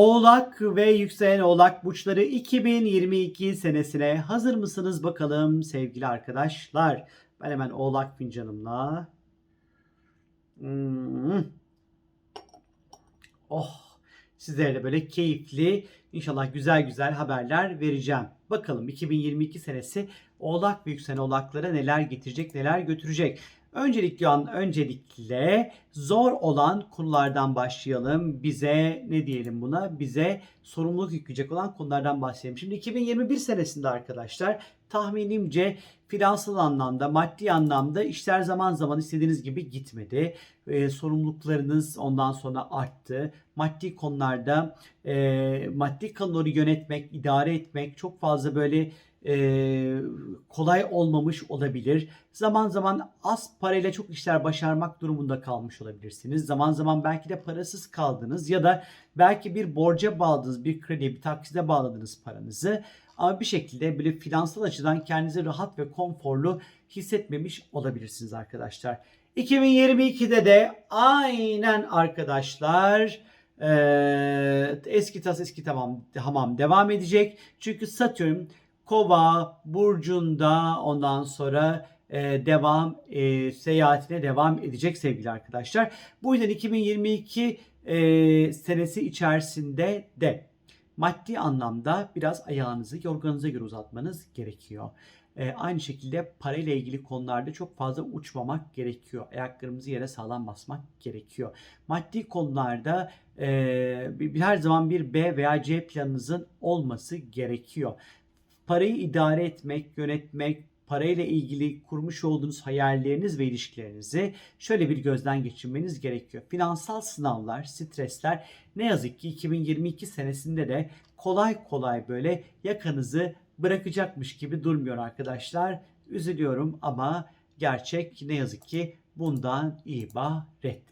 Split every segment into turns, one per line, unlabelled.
Oğlak ve yükselen oğlak burçları 2022 senesine hazır mısınız bakalım sevgili arkadaşlar? Ben hemen oğlak fincanımla. Hmm. Oh sizlere böyle keyifli inşallah güzel güzel haberler vereceğim. Bakalım 2022 senesi oğlak ve yükselen oğlaklara neler getirecek neler götürecek. Öncelikle öncelikle zor olan konulardan başlayalım. Bize ne diyelim buna? Bize sorumluluk yükleyecek olan konulardan başlayalım. Şimdi 2021 senesinde arkadaşlar tahminimce finansal anlamda, maddi anlamda işler zaman zaman istediğiniz gibi gitmedi. Ee, sorumluluklarınız ondan sonra arttı. Maddi konularda e, maddi konuları yönetmek, idare etmek çok fazla böyle e, kolay olmamış olabilir. Zaman zaman az parayla çok işler başarmak durumunda kalmış olabilirsiniz. Zaman zaman belki de parasız kaldınız ya da belki bir borca bağladınız, bir kredi, bir takside bağladınız paranızı. Ama bir şekilde böyle finansal açıdan kendinizi rahat ve konforlu hissetmemiş olabilirsiniz arkadaşlar. 2022'de de aynen arkadaşlar ee, eski tas eski tamam hamam devam edecek. Çünkü Satürn Kova burcunda ondan sonra e, devam e, seyahatine devam edecek sevgili arkadaşlar. Bu yüzden 2022 e, senesi içerisinde de maddi anlamda biraz ayağınızı yorganınıza göre uzatmanız gerekiyor. E, aynı şekilde parayla ilgili konularda çok fazla uçmamak gerekiyor. Ayaklarımızı yere sağlam basmak gerekiyor. Maddi konularda e, her zaman bir B veya C planınızın olması gerekiyor parayı idare etmek, yönetmek, parayla ilgili kurmuş olduğunuz hayalleriniz ve ilişkilerinizi şöyle bir gözden geçirmeniz gerekiyor. Finansal sınavlar, stresler ne yazık ki 2022 senesinde de kolay kolay böyle yakanızı bırakacakmış gibi durmuyor arkadaşlar. Üzülüyorum ama gerçek ne yazık ki bundan ibaret.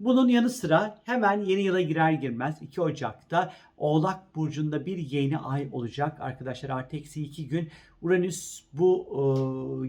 Bunun yanı sıra hemen yeni yıla girer girmez 2 Ocak'ta Oğlak Burcu'nda bir yeni ay olacak. Arkadaşlar artı eksi 2 gün Uranüs bu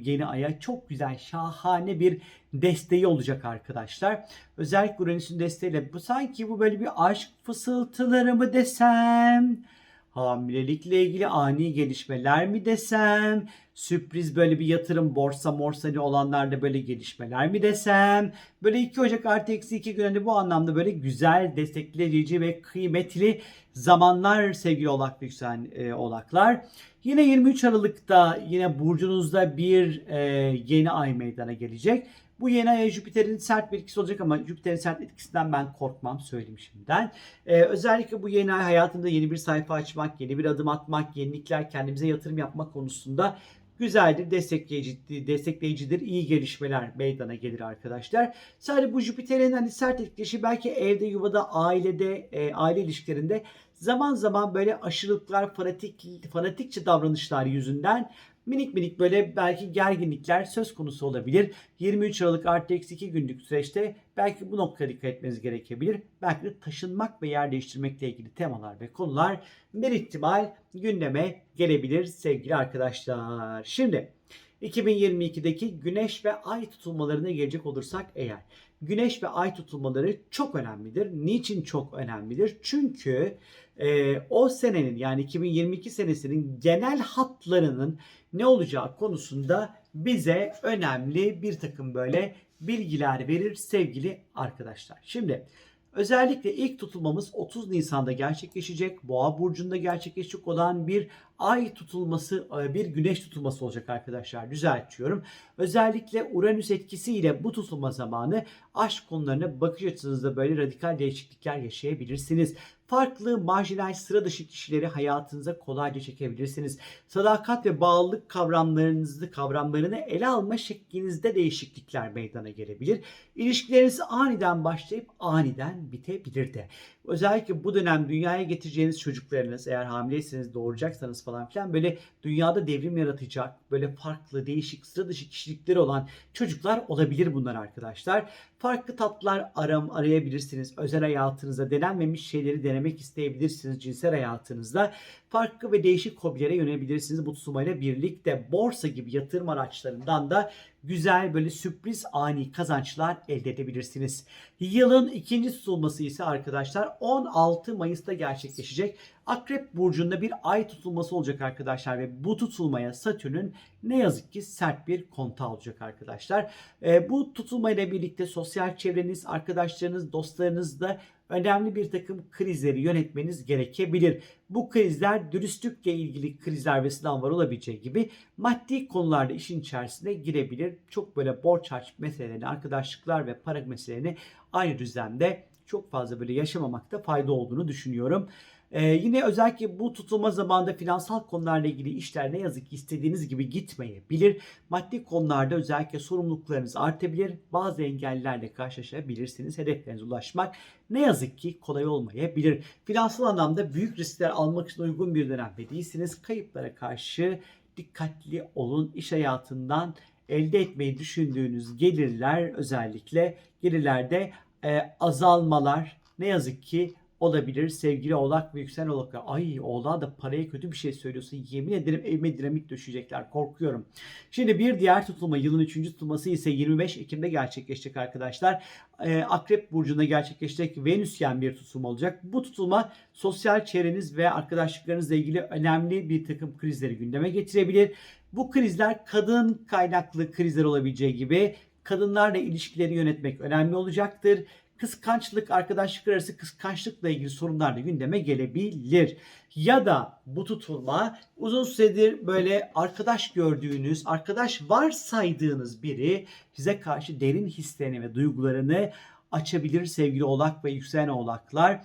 e, yeni aya çok güzel şahane bir desteği olacak arkadaşlar. Özellikle Uranüs'ün desteğiyle bu sanki bu böyle bir aşk fısıltıları mı desem hamilelikle ilgili ani gelişmeler mi desem, sürpriz böyle bir yatırım borsa morsali olanlarda böyle gelişmeler mi desem, böyle 2 Ocak artı eksi 2 gün bu anlamda böyle güzel, destekleyici ve kıymetli zamanlar sevgili oğlak yükselen e, oğlaklar. Yine 23 Aralık'ta yine burcunuzda bir e, yeni ay meydana gelecek. Bu yeni aya Jüpiter'in sert bir etkisi olacak ama Jüpiter'in sert etkisinden ben korkmam söyleyeyim şimdiden. Ee, özellikle bu yeni ay hayatında yeni bir sayfa açmak, yeni bir adım atmak, yenilikler, kendimize yatırım yapmak konusunda güzeldir, destekleyici, destekleyicidir, iyi gelişmeler meydana gelir arkadaşlar. Sadece bu Jüpiter'in hani sert etkisi belki evde, yuvada, ailede, e, aile ilişkilerinde zaman zaman böyle aşırılıklar, fanatik, fanatikçe davranışlar yüzünden minik minik böyle belki gerginlikler söz konusu olabilir. 23 Aralık artı eksi 2 günlük süreçte belki bu noktaya dikkat etmeniz gerekebilir. Belki de taşınmak ve yer değiştirmekle ilgili temalar ve konular bir ihtimal gündeme gelebilir sevgili arkadaşlar. Şimdi 2022'deki güneş ve ay tutulmalarına gelecek olursak eğer güneş ve ay tutulmaları çok önemlidir. Niçin çok önemlidir? Çünkü e, o senenin yani 2022 senesinin genel hatlarının ne olacağı konusunda bize önemli bir takım böyle bilgiler verir sevgili arkadaşlar. Şimdi özellikle ilk tutulmamız 30 Nisan'da gerçekleşecek. Boğa burcunda gerçekleşecek olan bir ay tutulması, e, bir güneş tutulması olacak arkadaşlar. Düzeltiyorum. Özellikle Uranüs etkisiyle bu tutulma zamanı aşk konularına bakış açınızda böyle radikal değişiklikler yaşayabilirsiniz. Farklı, marjinal, sıra dışı kişileri hayatınıza kolayca çekebilirsiniz. Sadakat ve bağlılık kavramlarınızı, kavramlarını ele alma şeklinizde değişiklikler meydana gelebilir. İlişkileriniz aniden başlayıp aniden bitebilir de. Özellikle bu dönem dünyaya getireceğiniz çocuklarınız eğer hamileyseniz doğuracaksanız falan filan böyle dünyada devrim yaratacak böyle farklı değişik sıra dışı kişilikleri olan çocuklar olabilir bunlar arkadaşlar. Farklı tatlar aram arayabilirsiniz. Özel hayatınızda denenmemiş şeyleri denemek isteyebilirsiniz cinsel hayatınızda. Farklı ve değişik hobilere yönelebilirsiniz bu tutulmayla birlikte. Borsa gibi yatırım araçlarından da güzel böyle sürpriz ani kazançlar elde edebilirsiniz. Yılın ikinci tutulması ise arkadaşlar 16 Mayıs'ta gerçekleşecek. Akrep burcunda bir ay tutulması olacak arkadaşlar ve bu tutulmaya Satürn'ün ne yazık ki sert bir kontağı olacak arkadaşlar. E, bu tutulmayla birlikte sosyal çevreniz, arkadaşlarınız, dostlarınızda önemli bir takım krizleri yönetmeniz gerekebilir. Bu krizler dürüstlükle ilgili krizler ve sınavlar olabileceği gibi maddi konularda işin içerisine girebilir. Çok böyle borç harç meselelerini, arkadaşlıklar ve para meselelerini aynı düzlemde çok fazla böyle yaşamamakta fayda olduğunu düşünüyorum. Ee, yine özellikle bu tutulma zamanında finansal konularla ilgili işler ne yazık ki istediğiniz gibi gitmeyebilir. Maddi konularda özellikle sorumluluklarınız artabilir. Bazı engellerle karşılaşabilirsiniz. Hedeflerinize ulaşmak ne yazık ki kolay olmayabilir. Finansal anlamda büyük riskler almak için uygun bir dönemde değilsiniz. Kayıplara karşı dikkatli olun. İş hayatından elde etmeyi düşündüğünüz gelirler özellikle gelirlerde e, azalmalar ne yazık ki olabilir sevgili oğlak ve yükselen oğlaklar. Ay oğlağa da paraya kötü bir şey söylüyorsun. Yemin ederim evime dinamit düşecekler. Korkuyorum. Şimdi bir diğer tutulma yılın üçüncü tutulması ise 25 Ekim'de gerçekleşecek arkadaşlar. Ee, Akrep Burcu'nda gerçekleşecek Venüsyen bir tutulma olacak. Bu tutulma sosyal çevreniz ve arkadaşlıklarınızla ilgili önemli bir takım krizleri gündeme getirebilir. Bu krizler kadın kaynaklı krizler olabileceği gibi kadınlarla ilişkileri yönetmek önemli olacaktır kıskançlık, arkadaşlık arası kıskançlıkla ilgili sorunlar da gündeme gelebilir. Ya da bu tutulma uzun süredir böyle arkadaş gördüğünüz, arkadaş varsaydığınız biri size karşı derin hislerini ve duygularını açabilir sevgili oğlak ve yükselen oğlaklar.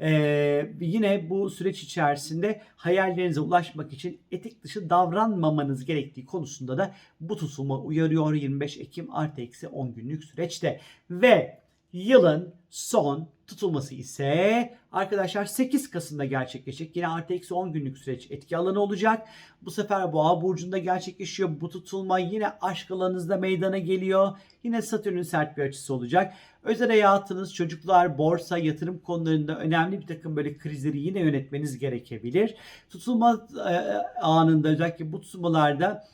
Ee, yine bu süreç içerisinde hayallerinize ulaşmak için etik dışı davranmamanız gerektiği konusunda da bu tutulma uyarıyor 25 Ekim artı eksi 10 günlük süreçte. Ve Yılın son tutulması ise arkadaşlar 8 Kasım'da gerçekleşecek. Yine artı eksi 10 günlük süreç etki alanı olacak. Bu sefer Boğa Burcu'nda gerçekleşiyor. Bu tutulma yine aşk alanınızda meydana geliyor. Yine Satürn'ün sert bir açısı olacak. Özel hayatınız, çocuklar, borsa, yatırım konularında önemli bir takım böyle krizleri yine yönetmeniz gerekebilir. Tutulma e, anında özellikle bu tutulmalarda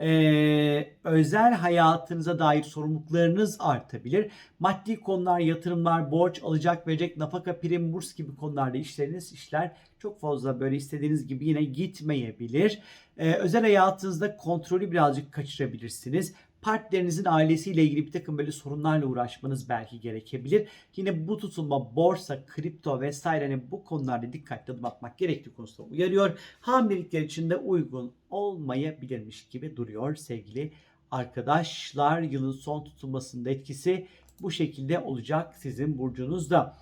ee, özel hayatınıza dair sorumluluklarınız artabilir. Maddi konular, yatırımlar, borç, alacak verecek, nafaka, prim, burs gibi konularda işleriniz, işler çok fazla böyle istediğiniz gibi yine gitmeyebilir. Ee, özel hayatınızda kontrolü birazcık kaçırabilirsiniz partnerinizin ailesiyle ilgili bir takım böyle sorunlarla uğraşmanız belki gerekebilir. Yine bu tutulma borsa, kripto vesaire hani bu konularda dikkatli adım atmak gerektiği konusunda uyarıyor. Hamilelikler için de uygun olmayabilirmiş gibi duruyor sevgili arkadaşlar. Yılın son tutulmasında etkisi bu şekilde olacak sizin burcunuzda.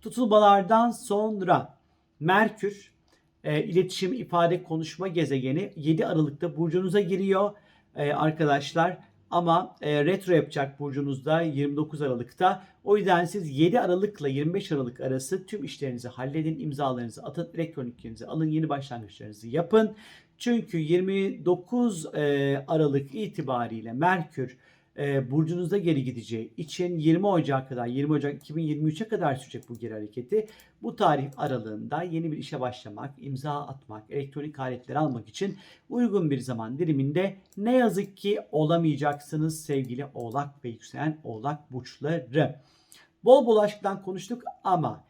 Tutulmalardan sonra Merkür e, iletişim, ifade, konuşma gezegeni 7 Aralık'ta burcunuza giriyor. E, arkadaşlar ama e, retro yapacak burcunuzda 29 Aralık'ta. O yüzden siz 7 Aralık'la 25 Aralık arası tüm işlerinizi halledin, imzalarınızı atın, elektroniklerinizi alın, yeni başlangıçlarınızı yapın. Çünkü 29 e, Aralık itibariyle Merkür e, burcunuzda geri gideceği için 20 Ocak kadar 20 Ocak 2023'e kadar sürecek bu geri hareketi. Bu tarih aralığında yeni bir işe başlamak, imza atmak, elektronik aletleri almak için uygun bir zaman diliminde ne yazık ki olamayacaksınız sevgili Oğlak ve yükselen Oğlak burçları. Bol bol aşktan konuştuk ama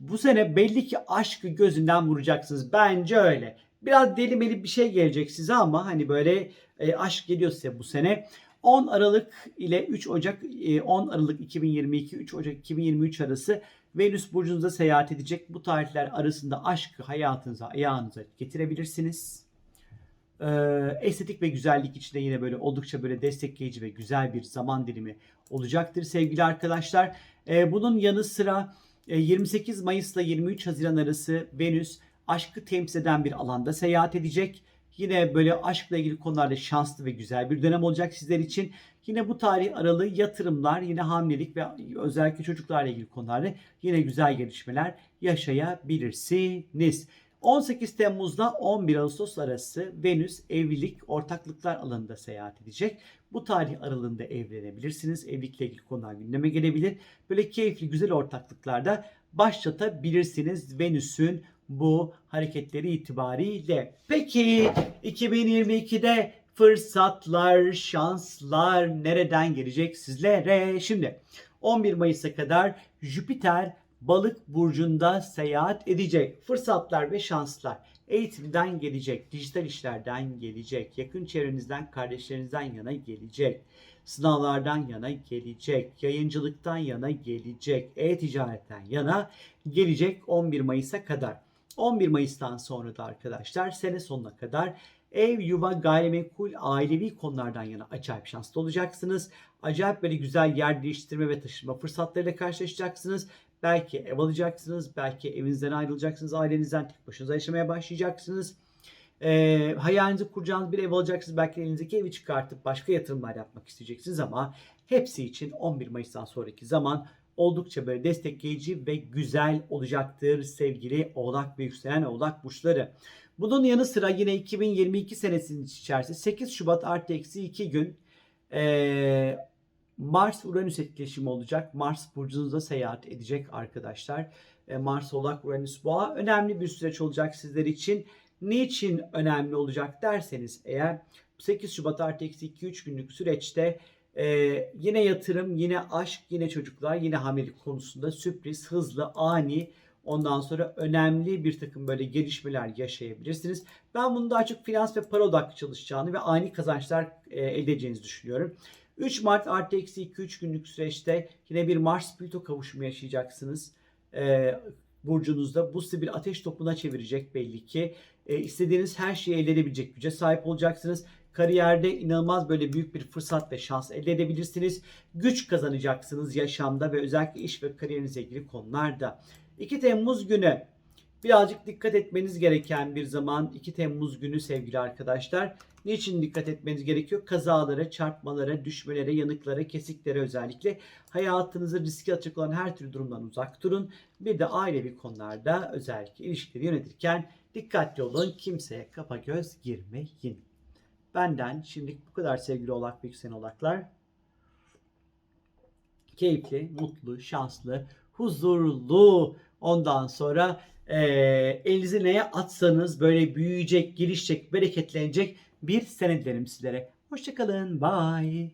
bu sene belli ki aşkı gözünden vuracaksınız. Bence öyle. Biraz deli meli bir şey gelecek size ama hani böyle e, aşk geliyor size bu sene. 10 Aralık ile 3 Ocak 10 e, Aralık 2022 3 Ocak 2023 arası Venüs burcunuza seyahat edecek. Bu tarihler arasında aşkı hayatınıza, ayağınıza getirebilirsiniz. Ee, estetik ve güzellik için de yine böyle oldukça böyle destekleyici ve güzel bir zaman dilimi olacaktır sevgili arkadaşlar. Ee, bunun yanı sıra 28 Mayıs ile 23 Haziran arası Venüs aşkı temsil eden bir alanda seyahat edecek. Yine böyle aşkla ilgili konularda şanslı ve güzel bir dönem olacak sizler için. Yine bu tarih aralığı yatırımlar, yine hamilelik ve özellikle çocuklarla ilgili konularda yine güzel gelişmeler yaşayabilirsiniz. 18 Temmuz'da 11 Ağustos arası Venüs evlilik ortaklıklar alanında seyahat edecek. Bu tarih aralığında evlenebilirsiniz. Evlilikle ilgili konular gündeme gelebilir. Böyle keyifli güzel ortaklıklarda başlatabilirsiniz Venüs'ün bu hareketleri itibariyle. Peki 2022'de fırsatlar, şanslar nereden gelecek sizlere? Şimdi 11 Mayıs'a kadar Jüpiter balık burcunda seyahat edecek. Fırsatlar ve şanslar eğitimden gelecek, dijital işlerden gelecek, yakın çevrenizden, kardeşlerinizden yana gelecek, sınavlardan yana gelecek, yayıncılıktan yana gelecek, e-ticaretten yana gelecek 11 Mayıs'a kadar. 11 Mayıs'tan sonra da arkadaşlar sene sonuna kadar ev, yuva, gayrimenkul, ailevi konulardan yana acayip şanslı olacaksınız. Acayip böyle güzel yer değiştirme ve taşınma fırsatlarıyla karşılaşacaksınız. Belki ev alacaksınız, belki evinizden ayrılacaksınız, ailenizden tek başınıza yaşamaya başlayacaksınız. Ee, hayalinizi kuracağınız bir ev alacaksınız. Belki elinizdeki evi çıkartıp başka yatırımlar yapmak isteyeceksiniz ama hepsi için 11 Mayıs'tan sonraki zaman oldukça böyle destekleyici ve güzel olacaktır sevgili Oğlak ve yükselen Oğlak burçları. Bunun yanı sıra yine 2022 senesinin içerisinde 8 Şubat artı eksi 2 gün ee, Mars Uranüs etkileşimi olacak. Mars burcunuzda seyahat edecek arkadaşlar. E, Mars Oğlak Uranüs Boğa önemli bir süreç olacak sizler için. Niçin önemli olacak derseniz eğer 8 Şubat artı eksi 2-3 günlük süreçte e, yine yatırım, yine aşk, yine çocuklar, yine hamilelik konusunda sürpriz, hızlı, ani ondan sonra önemli bir takım böyle gelişmeler yaşayabilirsiniz. Ben bunu daha çok finans ve para odaklı çalışacağını ve ani kazançlar e, elde edeceğinizi düşünüyorum. 3 Mart artı eksi 2-3 günlük süreçte yine bir Mars Plüto kavuşumu yaşayacaksınız. Ee, burcunuzda bu sizi bir ateş topuna çevirecek belli ki. Ee, istediğiniz her şeyi elde edebilecek güce sahip olacaksınız. Kariyerde inanılmaz böyle büyük bir fırsat ve şans elde edebilirsiniz. Güç kazanacaksınız yaşamda ve özellikle iş ve kariyerinizle ilgili konularda. 2 Temmuz günü birazcık dikkat etmeniz gereken bir zaman 2 Temmuz günü sevgili arkadaşlar. Niçin dikkat etmeniz gerekiyor? Kazalara, çarpmalara, düşmelere, yanıklara, kesiklere özellikle hayatınızı riske atacak olan her türlü durumdan uzak durun. Bir de ailevi konularda özellikle ilişkileri yönetirken dikkatli olun. Kimseye kafa göz girmeyin. Benden şimdilik bu kadar sevgili oğlak ve yükselen oğlaklar. Keyifli, mutlu, şanslı, huzurlu ondan sonra e, elinizi neye atsanız böyle büyüyecek, gelişecek, bereketlenecek bir sene dilerim sizlere. Hoşçakalın. Bye.